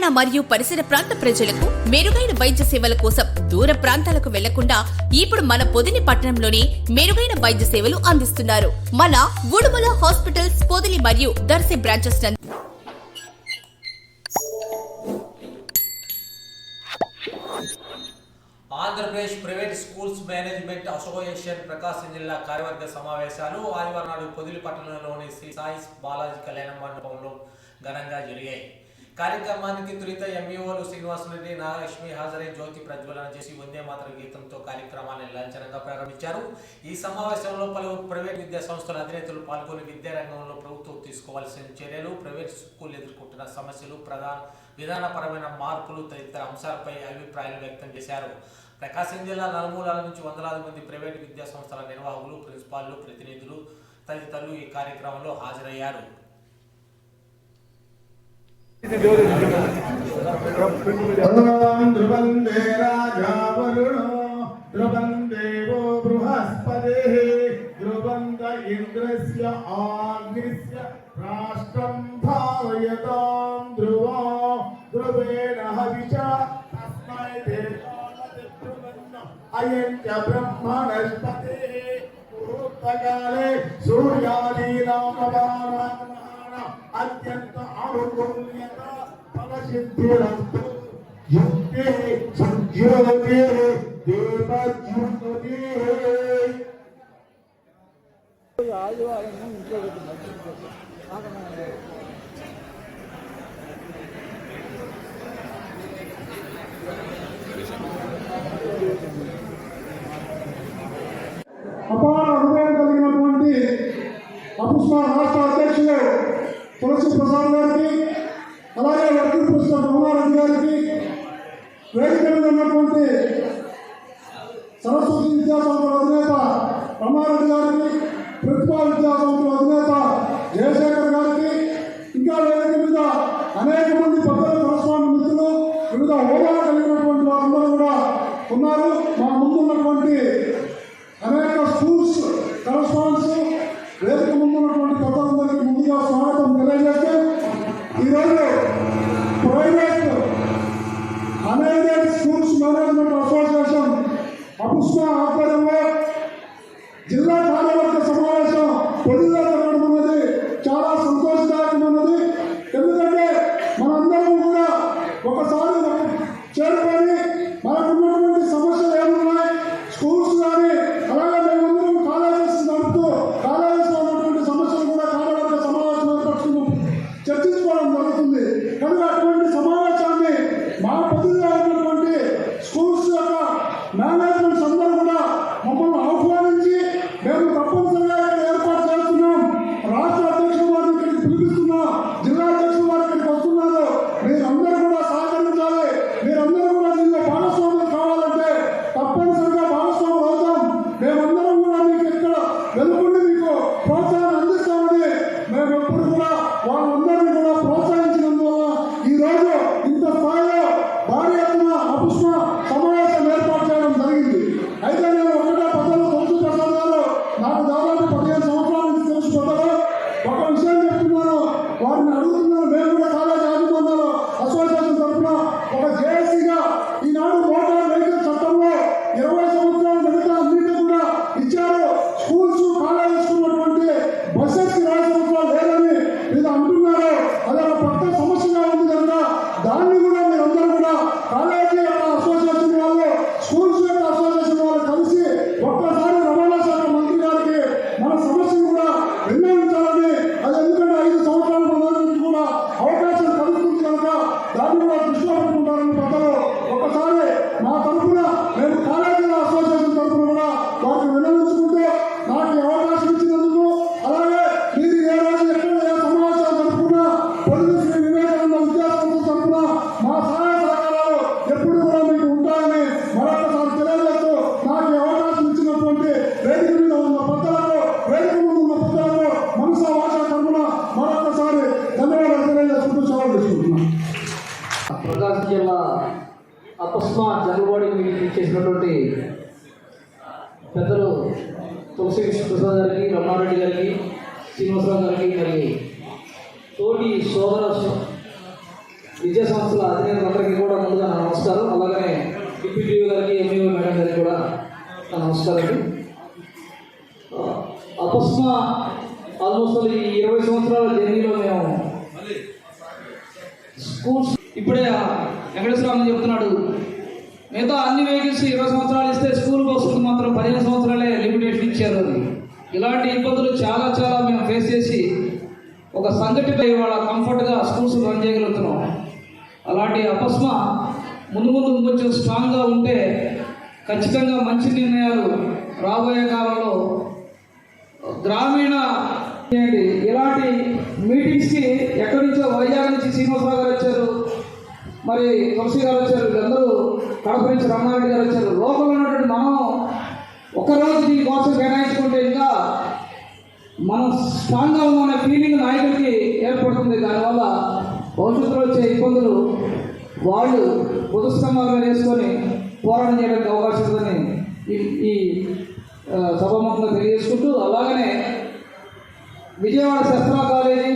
తెలంగాణ మరియు పరిసర ప్రాంత ప్రజలకు మెరుగైన వైద్య సేవల కోసం దూర ప్రాంతాలకు వెళ్ళకుండా ఇప్పుడు మన పొదిని పట్టణంలోనే మెరుగైన వైద్య సేవలు అందిస్తున్నారు. మన ఉడుమల హాస్పిటల్స్ పొదిలి మరియు Darsi branches Andhra Pradesh private schools management association Prakasam జిల్లా కార్యవర్గ సమావేశాలు ఆదివారం నాడు పొదిలి పట్టణంలోని శ్రీ సాయి బాలాజీ కళ్యాణ మండపంలో ఘనంగా జరిగాయి. కార్యక్రమానికి తొలిత ఎంఈఓలు శ్రీనివాసరెడ్డి నాగలక్ష్మి హాజరై జ్యోతి ప్రజ్వలన చేసి వందే మాతర గీతంతో కార్యక్రమాన్ని లాంఛనంగా ప్రారంభించారు. ఈ సమావేశంలో పలువురు ప్రైవేట్ విద్యా సంస్థల అధినేతలు పాల్గొని విద్యారంగంలో ప్రభుత్వం తీసుకోవాల్సిన చర్యలు ప్రైవేట్ స్కూల్ ఎదుర్కొంటున్న సమస్యలు ప్రధాన విధానపరమైన మార్పులు తదితర అంశాలపై అభిప్రాయాలు వ్యక్తం చేశారు. ప్రకాశం జిల్లా నలుమూలాల నుంచి వందలాది మంది ప్రైవేట్ విద్యా సంస్థల నిర్వాహకులు ప్రిన్సిపాల్లు ప్రతినిధులు తదితరులు ఈ కార్యక్రమంలో హాజరయ్యారు. भगवान् ध्रुवन्दे राजा वरुणो ध्रुवन् देवो बृहस्पतिः, ध्रुवन्त इन्द्रस्य आग्निस्य राष्ट्रम् भावयताम् ध्रुवा, ध्रुवेण हविष तस्मै अयम् च ब्रह्मणस्पतिः ఫలసిద్ధిరస్తు యుక్తి సంజ్యోతి దేవజ్యోతి అపార అనుభవం కలిగినటువంటి అపుష్మ రాష్ట్ర అధ్యక్షులు తులసి ప్రసాద్ గారికి అలాగే వర్కింగ్ ప్రెసిడెంట్ రమణారెడ్డి గారికి వేదిక మీద ఉన్నటువంటి విద్యాసంస్థల విద్యా అధినేత రమారెడ్డి గారికి ప్రతిభా విద్యాసంస్థల అధినేత జయశేఖర్ గారికి ఇంకా వేదిక మీద అనేక మంది పెద్దలు కరస్పాండ్ మిత్రులు వివిధ హోదా కలిగినటువంటి వారందరూ కూడా ఉన్నారు. మా ముందు ఉన్నటువంటి అనేక స్కూల్స్ కరస్పాండ్స్ వేదిక ముందు ఉన్నటువంటి పెద్దలందరికీ ముందుగా స్వాగతం తెలియజేస్తూ ఈరోజు private American schools management association Apusma ఆధ్వర్యంలో జిల్లా కార్యవర్గ దాన్ని కూడా అపస్మా జనబోడి మీటింగ్ చేసినటువంటి పెద్దలు తులసి ప్రసాద్ గారికి రమారెడ్డి గారికి శ్రీనివాసరావు గారికి మరి తోటి సోదర విద్యా సంస్థల అధినేతలందరికీ కూడా ముందుగా నా నమస్కారం. అలాగనే డిప్యూటీ గారికి ఎంఈఓ మేడం గారికి కూడా నా నమస్కారం అపస్మా అపస్మ ఆల్మోస్ట్ ఈ ఇరవై సంవత్సరాల జర్నీలో మేము స్కూల్స్ ఇప్పుడే ఆ వెంకటేశ్వరరావు చెప్తున్నాడు మిగతా అన్ని వెహికల్స్ ఇరవై సంవత్సరాలు ఇస్తే స్కూల్ బస్సులకు మాత్రం పదిహేను సంవత్సరాలే లిమిటేషన్ ఇచ్చారు అని. ఇలాంటి ఇబ్బందులు చాలా చాలా మేము ఫేస్ చేసి ఒక సంఘటిత ఇవాళ కంఫర్ట్గా స్కూల్స్ రన్ చేయగలుగుతున్నాం. అలాంటి అపస్మ ముందు ముందు కొంచెం స్ట్రాంగ్గా ఉంటే ఖచ్చితంగా మంచి నిర్ణయాలు రాబోయే కాలంలో గ్రామీణ ఇలాంటి మీటింగ్స్కి ఎక్కడి నుంచో వైజాగ్ నుంచి శ్రీనివాసరావు గారు వచ్చారు. మరి తులసి గారు వచ్చారు వీళ్ళందరూ కడప నుంచి రమణారెడ్డి గారు వచ్చారు. లోపల ఉన్నటువంటి మనం ఒకరోజు దీనికోసం కేటాయించుకుంటే ఇంకా మనం స్ట్రాంగ్గా ఉన్న ఫీలింగ్ నాయకుడికి ఏర్పడుతుంది. దానివల్ల భవిష్యత్తులో వచ్చే ఇబ్బందులు వాళ్ళు పురస్కంగా వేసుకొని పోరాటం చేయడానికి అవకాశం ఉందని ఈ ఈ ఆ, సభాముఖంగా తెలియజేసుకుంటూ అలాగనే విజయవాడ శస్త్ర కాలేజీ